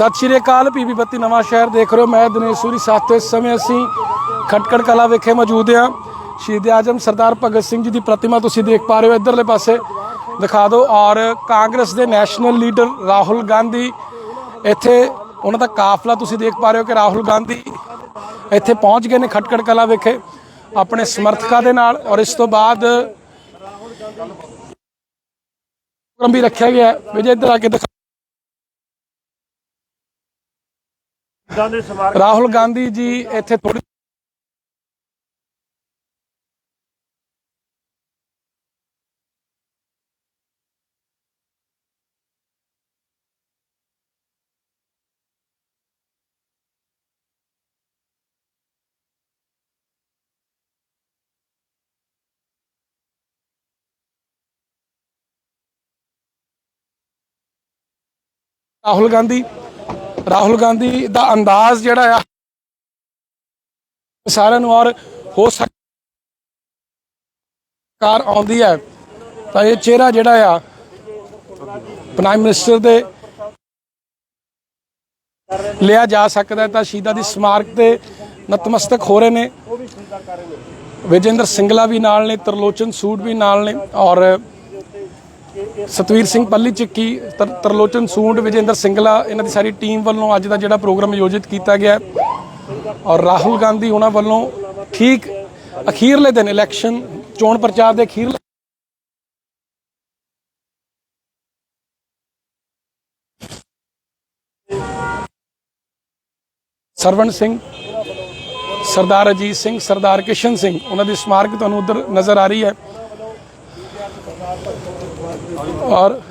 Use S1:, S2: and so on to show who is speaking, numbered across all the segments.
S1: ਸਤਿ ਸ਼੍ਰੀ ਅਕਾਲ, ਪੀਪੀ ਬੱਤੀ ਨਵਾਂ ਸ਼ਹਿਰ ਦੇਖ ਰਹੇ ਹੋ। ਮੈਂ ਦਿਨੇਸ਼ ਸੂਰੀ, ਸਾਥ ਤੋਂ ਇਸ ਸਮੇਂ ਅਸੀਂ ਖਟਕੜ ਕਲਾ ਵਿਖੇ ਮੌਜੂਦ ਹਾਂ। ਸ਼ਹੀਦ ਆਜਮ ਸਰਦਾਰ ਭਗਤ ਸਿੰਘ ਜੀ ਦੀ ਪ੍ਰਤਿਮਾ ਤੁਸੀਂ ਦੇਖ ਪਾ ਰਹੇ ਹੋ ਇਧਰਲੇ ਪਾਸੇ। ਦਿਖਾ ਦਿਓ, ਔਰ ਕਾਂਗਰਸ ਦੇ ਨੈਸ਼ਨਲ ਲੀਡਰ ਰਾਹੁਲ ਗਾਂਧੀ। ਇੱਥੇ ਉਹਨਾਂ ਦਾ ਕਾਫਲਾ ਤੁਸੀਂ ਦੇਖ ਪਾ ਰਹੇ ਹੋ ਕਿ ਰਾਹੁਲ ਗਾਂਧੀ ਇੱਥੇ ਪਹੁੰਚ ਗਏ ਨੇ ਖਟਕੜ ਕਲਾ ਵਿਖੇ ਆਪਣੇ ਸਮਰਥਕਾਂ ਦੇ ਨਾਲ, ਔਰ ਇਸ ਤੋਂ ਬਾਅਦ ਪ੍ਰੋਗਰਾਮ ਵੀ ਰੱਖਿਆ ਗਿਆ ਵਿਜੇ ਇੱਧਰ ਆ ਕੇ ਰਾਹੁਲ ਗਾਂਧੀ ਜੀ ਇੱਥੇ ਥੋੜੀ ਰਾਹੁਲ ਗਾਂਧੀ ਰਾਹੁਲ ਗਾਂਧੀ ਦਾ ਅੰਦਾਜ਼ ਜਿਹੜਾ ਆ ਸਾਰਿਆਂ ਨੂੰ ਔਰ ਹੋ ਸਰਕਾਰ ਆਉਂਦੀ ਹੈ। ਤਾਂ ਇਹ ਚਿਹਰਾ ਜਿਹੜਾ ਆ ਪ੍ਰਾਈਮ ਮਿਨਿਸਟਰ ਦੇ ਲਿਆ ਜਾ ਸਕਦਾ ਤਾਂ ਸ਼ਹੀਦਾਂ ਦੀ ਸਮਾਰਕ ਤੇ ਨਤਮਸਤਕ ਹੋ ਰਹੇ ਨੇ। ਵਿਜੇਂਦਰ ਸਿੰਗਲਾ ਵੀ ਨਾਲ ਨੇ, ਤਰਲੋਚਨ ਸੂਟ ਵੀ ਨਾਲ ਨੇ ਔਰ ਸਤਵੀਰ ਸਿੰਘ ਪੱਲੀ ਚੱਕੀ ਤਰ- ਤਰਲੋਚਨ ਸੂੰਡ ਵਿਜੇਂਦਰ ਸਿੰਗਲਾ, ਇਹਨਾਂ ਦੀ ਸਾਰੀ ਟੀਮ ਵੱਲੋਂ ਅੱਜ ਦਾ ਜਿਹੜਾ ਪ੍ਰੋਗਰਾਮ ਆਯੋਜਿਤ ਕੀਤਾ ਗਿਆ ਔਰ ਰਾਹੁਲ ਗਾਂਧੀ ਉਹਨਾਂ ਵੱਲੋਂ ਠੀਕ ਅਖੀਰਲੇ ਦਿਨ ਇਲੈਕਸ਼ਨ ਚੋਣ ਪ੍ਰਚਾਰ ਦੇ ਅਖੀਰਲੇ ਸਰਵਣ ਸਿੰਘ, ਸਰਦਾਰ ਅਜੀਤ ਸਿੰਘ, ਸਰਦਾਰ ਕਿਸ਼ਨ ਸਿੰਘ, ਉਹਨਾਂ ਦੀ ਸਮਾਰਕ ਤੁਹਾਨੂੰ ਉਧਰ ਨਜ਼ਰ ਆ ਰਹੀ ਹੈ। और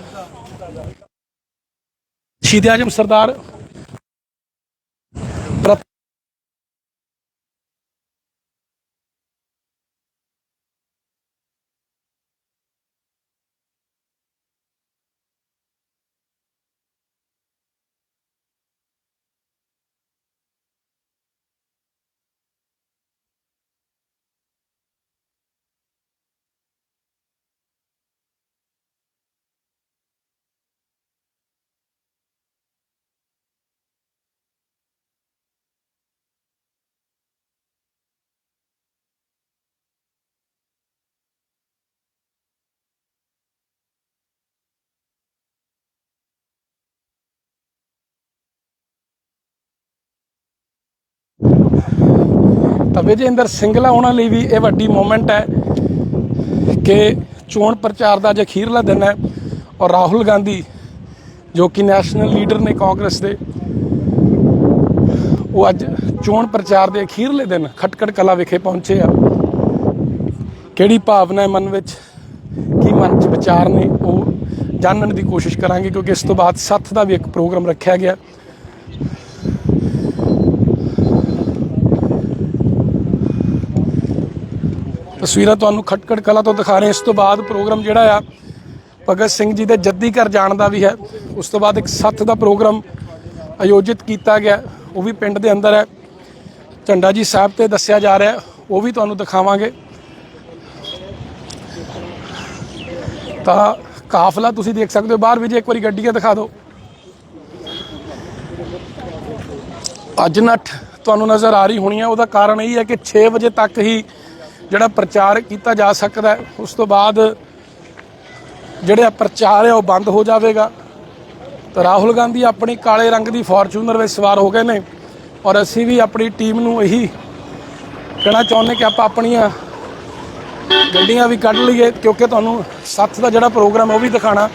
S1: शहीद आजम सरदार ਵਿਜੇਂਦਰ ਸਿੰਗਲਾ ਉਹਨਾਂ ਲਈ ਵੀ ਇਹ ਵੱਡੀ ਮੂਮੈਂਟ ਹੈ ਕਿ ਚੋਣ ਪ੍ਰਚਾਰ ਦਾ ਅੱਜ ਅਖੀਰਲਾ ਦਿਨ ਹੈ ਔਰ ਰਾਹੁਲ ਗਾਂਧੀ, ਜੋ ਕਿ ਨੈਸ਼ਨਲ ਲੀਡਰ ਨੇ ਕਾਂਗਰਸ ਦੇ, ਉਹ ਅੱਜ ਚੋਣ ਪ੍ਰਚਾਰ ਦੇ ਅਖੀਰਲੇ ਦਿਨ ਖਟਕੜ ਕਲਾ ਵਿਖੇ ਪਹੁੰਚੇ ਆ। ਕਿਹੜੀ ਭਾਵਨਾ ਹੈ ਮਨ ਵਿੱਚ? ਕੀ ਮਨ 'ਚ ਵਿਚਾਰ ਨੇ? ਉਹ ਜਾਣਨ ਦੀ ਕੋਸ਼ਿਸ਼ ਕਰਾਂਗੇ ਕਿਉਂਕਿ ਇਸ ਤੋਂ ਬਾਅਦ ਸੱਥ ਦਾ ਵੀ ਇੱਕ ਪ੍ਰੋਗਰਾਮ ਰੱਖਿਆ ਗਿਆ। ਤਸਵੀਰਾਂ ਤੁਹਾਨੂੰ ਖਟਕੜ ਕਲਾ ਤੋਂ ਦਿਖਾ ਰਹੇ ਇਸ ਤੋਂ ਬਾਅਦ ਪ੍ਰੋਗਰਾਮ ਜਿਹੜਾ ਆ, ਭਗਤ ਸਿੰਘ ਜੀ ਦੇ ਜੱਦੀ ਘਰ ਜਾਣ ਦਾ ਵੀ ਹੈ। ਉਸ ਤੋਂ ਬਾਅਦ ਇੱਕ ਸੱਥ ਦਾ ਪ੍ਰੋਗਰਾਮ ਆਯੋਜਿਤ ਕੀਤਾ ਗਿਆ। ਉਹ ਵੀ ਪਿੰਡ ਦੇ ਅੰਦਰ ਹੈ। ਝੰਡਾ ਜੀ ਸਾਹਿਬ ਤੇ ਦੱਸਿਆ ਜਾ ਰਿਹਾ ਉਹ ਵੀ ਤੁਹਾਨੂੰ ਦਿਖਾਵਾਂਗੇ। ਤਾਂ ਕਾਫਲਾ ਤੁਸੀਂ ਦੇਖ ਸਕਦੇ ਹੋ। ਬਾਹਰ ਵੀ ਜੇ ਇੱਕ ਵਾਰੀ ਗੱਡੀਆਂ ਦਿਖਾ ਦਿਓ। ਅੱਜ ਨੱਠ ਤੁਹਾਨੂੰ ਨਜ਼ਰ ਆ ਰਹੀ ਹੋਣੀ ਹੈ ਉਹਦਾ ਕਾਰਨ ਇਹ ਹੈ ਕਿ 6 ਵਜੇ ਤੱਕ ਹੀ ਜਿਹੜਾ ਪ੍ਰਚਾਰ ਕੀਤਾ ਜਾ ਸਕਦਾ ਉਸ ਤੋਂ ਬਾਅਦ ਜਿਹੜਾ ਪ੍ਰਚਾਰ ਹੈ ਉਹ ਬੰਦ ਹੋ ਜਾਵੇਗਾ। ਤਾਂ ਰਾਹੁਲ ਗਾਂਧੀ ਆਪਣੀ ਕਾਲੇ ਰੰਗ ਦੀ ਫੋਰਚੂਨਰ ਵਿੱਚ ਸਵਾਰ ਹੋ ਗਏ ਨੇ ਔਰ ਅਸੀਂ ਵੀ ਆਪਣੀ ਟੀਮ ਨੂੰ ਇਹੀ ਕਹਿਣਾ ਚਾਹੁੰਦੇ ਕਿ ਆਪਾਂ ਆਪਣੀਆਂ ਗੱਡੀਆਂ ਵੀ ਕੱਢ ਲਈਏ, ਕਿਉਂਕਿ ਤੁਹਾਨੂੰ ਸੱਥ ਦਾ ਜਿਹੜਾ ਪ੍ਰੋਗਰਾਮ ਉਹ ਵੀ ਦਿਖਾਣਾ।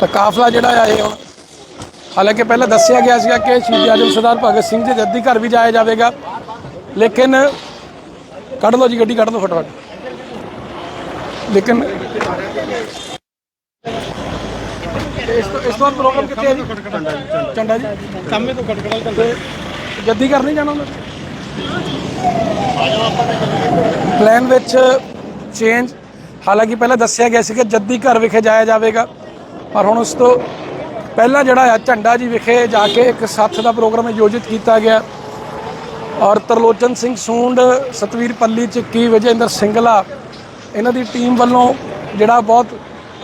S1: ਤਾਂ ਕਾਫਲਾ ਜਿਹੜਾ ਆ, ਇਹ ਹੁਣ ਹਾਲਾਂਕਿ ਪਹਿਲਾਂ ਦੱਸਿਆ ਗਿਆ ਸੀਗਾ ਕਿ ਸ਼ਹੀਦ ਆਜਮ ਸਰਦਾਰ ਭਗਤ ਸਿੰਘ ਦੇ ਜੱਦੀ ਘਰ ਵੀ ਜਾਇਆ ਜਾਵੇਗਾ। ਲੇਕਿਨ ਕੱਢ ਲਓ ਜੀ ਗੱਡੀ ਕੱਢ ਲਓ ਫਟਾਫਟ। ਲੇਕਿਨ ਇਸ ਤੋਂ ਇਸ ਤੋਂ ਬਾਅਦ ਪ੍ਰੋਗਰਾਮ ਕਿੱਥੇ ਹੈ ਜੀ? ਚੰਡਾ ਜੀ। ਸਾਹਮਣੇ ਤੋਂ ਖਟਕੜਾ ਤੇ ਜੱਦੀ ਘਰ ਨਹੀਂ ਜਾਣਾ ਉਹਨਾਂ ਪਲਾਨ ਵਿੱਚ ਚੇਂਜ ਹਾਲਾਂਕਿ ਪਹਿਲਾਂ ਦੱਸਿਆ ਗਿਆ ਸੀ ਕਿ ਜੱਦੀ ਘਰ ਵਿਖੇ ਜਾਇਆ ਜਾਵੇਗਾ। ਪਰ ਹੁਣ ਉਸ ਤੋਂ ਪਹਿਲਾਂ ਜਿਹੜਾ ਆ ਝੰਡਾ ਜੀ ਵਿਖੇ ਜਾ ਕੇ ਇੱਕ ਸੱਥ ਦਾ ਪ੍ਰੋਗਰਾਮ ਆਯੋਜਿਤ ਕੀਤਾ ਗਿਆ। ਔਰ ਤਰਲੋਚਨ ਸਿੰਘ ਸੂੰਡ, ਸਤਵੀਰ ਪੱਲੀ, ਚੱਕੀ, ਵਿਜੇਂਦਰ ਸਿੰਗਲਾ ਇਹਨਾਂ ਦੀ ਟੀਮ ਵੱਲੋਂ ਜਿਹੜਾ ਬਹੁਤ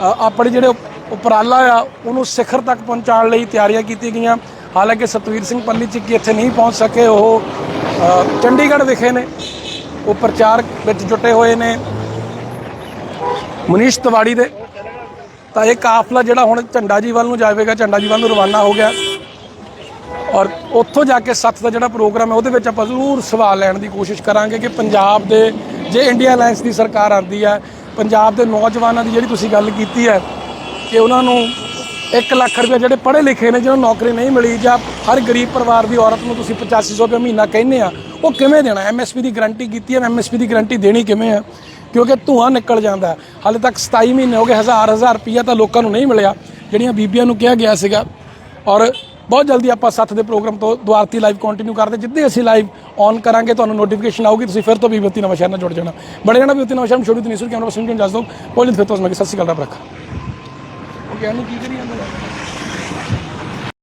S1: ਆਪਣੇ ਜਿਹੜੇ ਉਪਰਾਲਾ ਆ, ਉਹਨੂੰ ਸਿਖਰ ਤੱਕ ਪਹੁੰਚਾਉਣ ਲਈ ਤਿਆਰੀਆਂ ਕੀਤੀਆਂ ਗਈਆਂ। ਹਾਲਾਂਕਿ ਸਤਵੀਰ ਸਿੰਘ ਪੱਲੀ, ਚਿੱਕੀ ਇੱਥੇ ਨਹੀਂ ਪਹੁੰਚ ਸਕੇ, ਉਹ ਚੰਡੀਗੜ੍ਹ ਵਿਖੇ ਨੇ। ਉਹ ਪ੍ਰਚਾਰ ਵਿੱਚ ਜੁਟੇ ਹੋਏ ਨੇ। ਮਨੀਸ਼ ਤਿਵਾੜੀ ਦੇ ਤਾਂ ਇਹ ਕਾਫਲਾ ਜਿਹੜਾ ਹੁਣ ਝੰਡਾ ਜੀ ਵੱਲ ਨੂੰ ਜਾਵੇਗਾ, ਝੰਡਾ ਜੀ ਵੱਲ ਨੂੰ ਰਵਾਨਾ ਹੋ ਗਿਆ। ਔਰ ਉੱਥੋਂ ਜਾ ਕੇ ਸੱਤ ਦਾ ਜਿਹੜਾ ਪ੍ਰੋਗਰਾਮ ਹੈ, ਉਹਦੇ ਵਿੱਚ ਆਪਾਂ ਜ਼ਰੂਰ ਸਵਾਲ ਲੈਣ ਦੀ ਕੋਸ਼ਿਸ਼ ਕਰਾਂਗੇ ਕਿ ਪੰਜਾਬ ਦੇ ਜੇ ਇੰਡੀਆ ਅਲਾਈਅੰਸ ਦੀ ਸਰਕਾਰ ਆਉਂਦੀ ਹੈ, ਪੰਜਾਬ ਦੇ ਨੌਜਵਾਨਾਂ ਦੀ ਜਿਹੜੀ ਤੁਸੀਂ ਗੱਲ ਕੀਤੀ ਹੈ ਕਿ ਉਹਨਾਂ ਨੂੰ 1 ਲੱਖ ਰੁਪਏ ਜਿਹੜੇ ਪੜ੍ਹੇ ਲਿਖੇ ਨੇ, ਜਿਹਨਾਂ ਨੂੰ ਨੌਕਰੀ ਨਹੀਂ ਮਿਲੀ ਜਾਂ ਹਰ ਗਰੀਬ ਪਰਿਵਾਰ ਦੀ ਔਰਤ ਨੂੰ ਤੁਸੀਂ 8500 ਰੁਪਏ ਮਹੀਨਾ ਕਹਿੰਦੇ ਆ, ਉਹ ਕਿਵੇਂ ਦੇਣਾ? ਐਮਐਸਪੀ ਦੀ ਗਾਰੰਟੀ ਕੀਤੀ ਹੈ ਐਮਐਸਪੀ ਦੀ ਗਾਰੰਟੀ ਦੇਣੀ ਕਿਵੇਂ ਆ? ਕਿਉਂਕਿ ਧੂਆਂ ਨਿਕਲ ਜਾਂਦਾ ਹਾਲੇ ਤੱਕ 27 ਮਹੀਨੇ ਹੋ ਗਏ, ਹਜ਼ਾਰ ਹਜ਼ਾਰ ਰੁਪਈਆ ਤਾਂ ਲੋਕਾਂ ਨੂੰ ਨਹੀਂ ਮਿਲਿਆ, ਜਿਹੜੀਆਂ ਬੀਬੀਆਂ ਨੂੰ ਕਿਹਾ ਗਿਆ ਸੀਗਾ। ਔਰ ਬਹੁਤ ਜਲਦੀ ਆਪਾਂ ਸੱਤ ਦੇ ਪ੍ਰੋਗਰਾਮ ਤੋਂ ਦੁਆਰਤੀ ਲਾਈਵ ਕੰਟੀਨਿਊ ਕਰਦੇ, ਜਿੱਦੇ ਅਸੀਂ ਲਾਈਵ ਔਨ ਕਰਾਂਗੇ, ਤੁਹਾਨੂੰ ਨੋਟੀਫਿਕੇਸ਼ਨ ਆਊਗੀ, ਤੁਸੀਂ ਫਿਰ ਤੋਂ ਵੀ ਵਿਅਕਤੀ ਨਵਾਂ ਸ਼ਹਿਰ ਨਾਲ ਜੁੜ ਜਾਣਾ। ਬੜੇ ਜਾਣਾ ਵਿਅਕਤੀ ਨਵਾਂ ਸ਼ਹਿਰ ਨੂੰ ਛੋੜੀ ਤੇ ਨਹੀਂ ਸੁਣ ਕੈਮਰਾ ਪਰਸਨ ਨੂੰ ਦੱਸ ਦਿਓ ਬੋਲੀ ਫਿਰ ਤੋਂ ਮੈਂ ਸਤਿ ਸ਼੍ਰੀ ਅਕਾਲ, ਰੱਬ ਰੱਖਾ। ਕੀ ਕਰੀ ਜਾਂਦਾ?